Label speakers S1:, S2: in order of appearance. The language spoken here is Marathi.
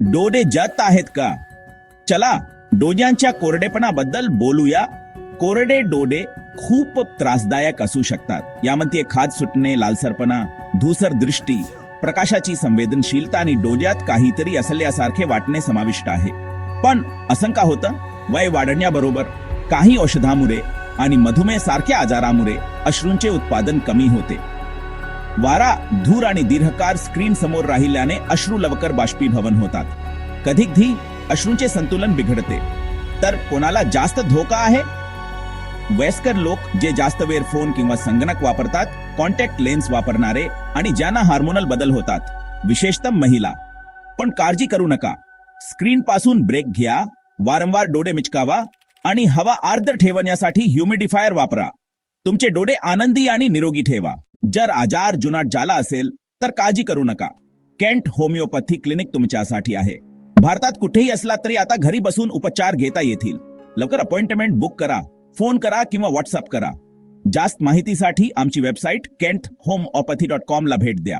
S1: डोडे जात आहेत का? चला डोळ्यांच्या कोरडेपणाबद्दल बोलूया. कोरडे डोडे खूप त्रासदायक असू शकतात. यामध्ये खाज सुटणे लालसरपणा धूसर दृष्टी प्रकाशाची संवेदनशीलता आणि डोळ्यात काहीतरी असल्यासारखे वाटणे समाविष्ट आहे. पण असं का होतं? वय वाढण्याबरोबर काही औषधामुळे आणि मधुमेह सारख्या आजारामुळे अश्रूंचे उत्पादन कमी होते. वारा धूर आणि दीर्घकार स्क्रीन समोर राहिल्याने अश्रू लवकर बाष्पीभवन होतात. कधीकधी अश्रूंचे संतुलन बिघडते. तर कोणाला जास्त धोका आहे? वयस्कर लोक जे जास्त वेळ फोन किंवा संगणक वापरतात कॉन्टॅक्ट लेन्स वापरणारे आणि ज्यांना हार्मोनल बदल होतात विशेषतः महिला. पण काळजी करू नका. स्क्रीन पासून ब्रेक घ्या वारंवार डोळे मिचकावा आणि हवा आर्द्र ठेवण्यासाठी ह्युमिडिफायर वापरा. तुमचे डोळे आनंदी आणि निरोगी ठेवा. जर आजार जुनाट झाला असेल तर काळजी करू नका. केंट होमिओपॅथी क्लिनिक तुमच्यासाठी आहे. भारतात कुठेही असला तरी आता घरी बसून उपचार घेता येतील. लवकर अपॉइंटमेंट बुक करा फोन करा किंवा व्हॉट्सअप करा. जास्त माहितीसाठी आमची website Kent home dot com ला भेट द्या.